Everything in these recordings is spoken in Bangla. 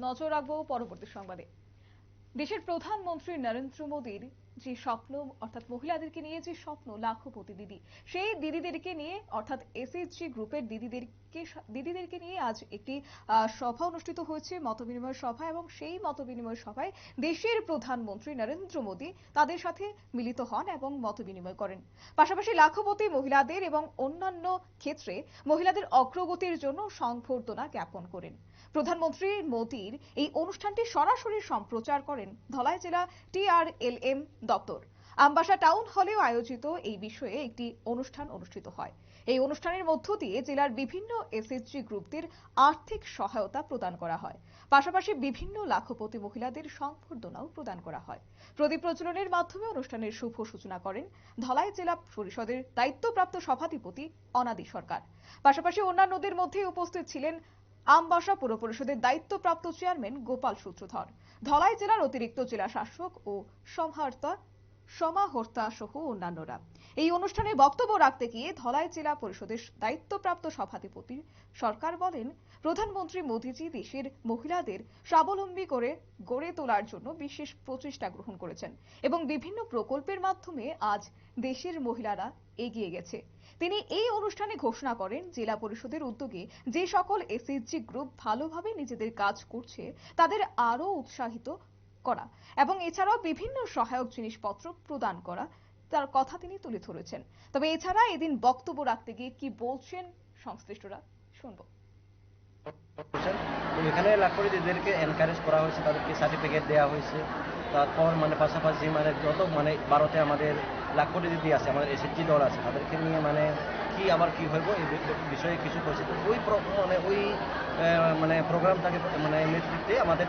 নজর রাখব পরবর্তী সংবাদে। দেশের প্রধানমন্ত্রী নরেন্দ্র মোদীর যে স্বপ্ন, অর্থাৎ মহিলাদেরকে নিয়ে যে স্বপ্ন লাখপতি দিদি সেই দিদিদেরকে নিয়ে, অর্থাৎ এসএসজি গ্রুপের দিদিদেরকে দিদিদেরকে নিয়ে আজ একটি সভা অনুষ্ঠিত হয়েছে মতবিনিময় সভা এবং সেই মতবিনিময় সভায় দেশের প্রধানমন্ত্রী নরেন্দ্র মোদী তাদের সাথে মিলিত হন এবং মতবিনিময় করেন। পাশাপাশি লাখপতি মহিলাদের এবং অন্যান্য ক্ষেত্রে মহিলাদের অগ্রগতির জন্য সংবর্ধনা জ্ঞাপন করেন। প্রধানমন্ত্রী মোদীর এই অনুষ্ঠানটি সরাসরি সম্প্রচার করেন ধলাই জেলা টিআরএলএম দপ্তর। আমবাসা টাউন হলেও আয়োজিত এই বিষয়ে একটি অনুষ্ঠান অনুষ্ঠিত হয়। এই অনুষ্ঠানের মধ্য দিয়ে জেলার বিভিন্ন এসএসজি গ্রুপদের আর্থিক সহায়তা প্রদান করা হয়। পাশাপাশি বিভিন্ন লাখপতি মহিলাদের সংবর্ধনাও প্রদান করা হয়। প্রদীপ প্রজ্বলনের মাধ্যমে অনুষ্ঠানের শুভ সূচনা করেন ধলাই জেলা পরিষদের দায়িত্বপ্রাপ্ত সভাধিপতি অনাদি সরকার। পাশাপাশি অন্যান্যদের মধ্যে উপস্থিত ছিলেন আমবাসা পুর পরিষদের দায়িত্বপ্রাপ্ত চেয়ারম্যান গোপাল সূত্রধর। ধলাই জেলার অতিরিক্ত জেলা শাসক ও সমাহর্তা সমাহর্তা সহ অন্যান্যরা। এই অনুষ্ঠানে বক্তব্য রাখতে গিয়ে ধলাই জেলা পরিষদের দায়িত্বপ্রাপ্ত সভাধিপতি সরকার বলেন, প্রধানমন্ত্রী মোদীজি দেশের মহিলাদের স্বাবলম্বী করে গড়ে তোলার জন্য বিশেষ প্রচেষ্টা গ্রহণ করেছেন এবং বিভিন্ন প্রকল্পের মাধ্যমে আজ দেশের মহিলারা এগিয়ে গেছে। তিনি এই অনুষ্ঠানে ঘোষণা করেন, জেলা পরিষদের উদ্যোগে যে সকল এসএসজি গ্রুপ ভালোভাবে নিজেদের কাজ করছে, তাদের আরও উৎসাহিত করা এবং এছাড়াও বিভিন্ন সহায়ক জিনিসপত্র প্রদান করা তার কথা তিনি তুলে ধরেছেন। তবে এছাড়া এদিন বক্তব্য রাখতে গিয়ে কি বলছেন সংশ্লিষ্টরা, শুনব। এখানে লাখপতি দিদিদেরকে এনকারেজ করা হয়েছে, তাদেরকে সার্টিফিকেট দেওয়া হয়েছে। তারপর মানে পাশাপাশি মানে যত মানে ভারতে আমাদের লাখপতি দিদি আছে, আমাদের এসএসজি দল আছে, তাদেরকে নিয়ে মানে কি আবার কি হইব এই বিষয়ে কিছু করছে তো ওই মানে ওই মানে প্রোগ্রামটাকে মানে নেতৃত্বে আমাদের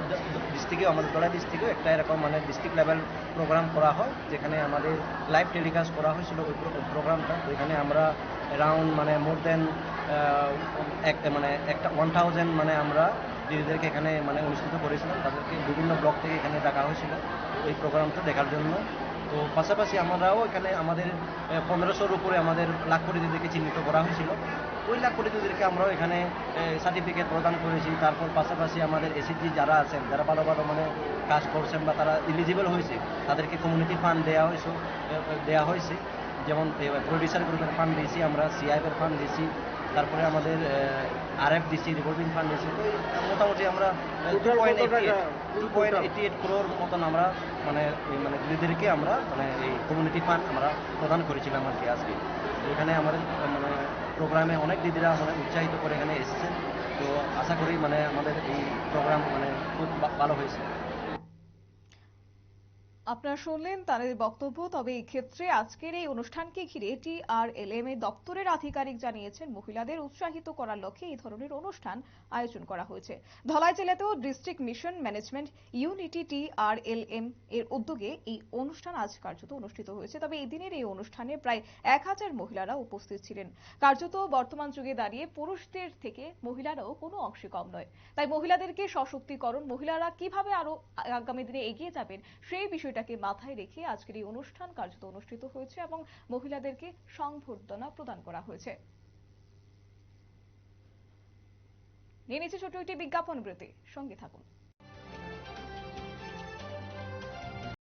ডিস্ট্রিক্টে আমাদের দলা ডিস্ট্রিক্টে একটা এরকম মানে ডিস্ট্রিক্ট লেভেল প্রোগ্রাম করা হয়, যেখানে আমাদের লাইভ টেলিকাস্ট করা হয়েছিল ওই প্রোগ্রামটা ওইখানে আমরা অ্যারাউন্ড মানে মোর দেন এক মানে একটা ওয়ান থাউজেন্ড মানে আমরা দিদিদেরকে এখানে মানে অনুষ্ঠিত করেছিলাম। তাদেরকে বিভিন্ন ব্লক থেকে এখানে ডাকা হয়েছিল এই প্রোগ্রামটা দেখার জন্য। তো পাশাপাশি আমরাও এখানে আমাদের পনেরোশোর উপরে আমাদের লাখ দিদিকে চিহ্নিত করা হয়েছিল। ওই লাখ দিদিকে আমরাও এখানে সার্টিফিকেট প্রদান করেছি। তারপর পাশাপাশি আমাদের এসএসজি যারা আছেন, যারা ভালো ভালো মানে কাজ করছেন বা তারা এলিজিবল হয়েছে, তাদেরকে কমিউনিটি ফান্ড দেওয়া হয়েছে দেওয়া হয়েছে। যেমন প্রডিউসার গ্রুপের ফান্ড দিয়েছি আমরা সিআইএফের ফান্ড দিয়েছি তারপরে আমাদের আর এফ দিছি রিভলভিং ফান্ড দিয়েছি মোটামুটি আমরা two point two point eighty eight crore মতন আমরা মানে মানে দিদিদেরকে আমরা মানে এই কমিউনিটি ফান্ড আমরা প্রদান করেছিলাম আর কি আজকে। এখানে আমাদের মানে প্রোগ্রামে অনেক দিদিরা মানে উৎসাহিত করে এখানে এসেছেন তো আশা করি মানে আমাদের এই প্রোগ্রাম মানে খুব ভালো হয়েছে। আপনারা শুনলেন তাদের বক্তব্য, তবে এই ক্ষেত্রে আজকের এই অনুষ্ঠানকে ঘিরে টিআরএলএম এর দপ্তরের আধিকারিক জানিয়েছেন, মহিলাদের উৎসাহিত করার লক্ষ্যে এই ধরনের অনুষ্ঠান আয়োজন করা হয়েছে। ধলাই জেলাতেও ডিস্ট্রিক্ট মিশন ম্যানেজমেন্ট ইউনিটি টিআরএলএম এর উদ্যোগে এই অনুষ্ঠান আজ কার্যত অনুষ্ঠিত হয়েছে। তবে এই দিনের এই অনুষ্ঠানে প্রায় এক হাজার মহিলারা উপস্থিত ছিলেন। কার্যত বর্তমান যুগে দাঁড়িয়ে পুরুষদের থেকে মহিলারাও কোনো অংশে কম নয়। তাই মহিলাদেরকে সশক্তিকরণ, মহিলারা কীভাবে আরও আগামী দিনে এগিয়ে যাবেন সেই বিষয়টাকে মাথায় রেখে আজকের এই অনুষ্ঠান কার্যত অনুষ্ঠিত হয়েছে এবং মহিলাদেরকে সংবর্ধনা প্রদান করা হয়েছে। নিয়ে নিচ্ছে ছোট একটি বিজ্ঞাপন বিরতি। সঙ্গে থাকুন।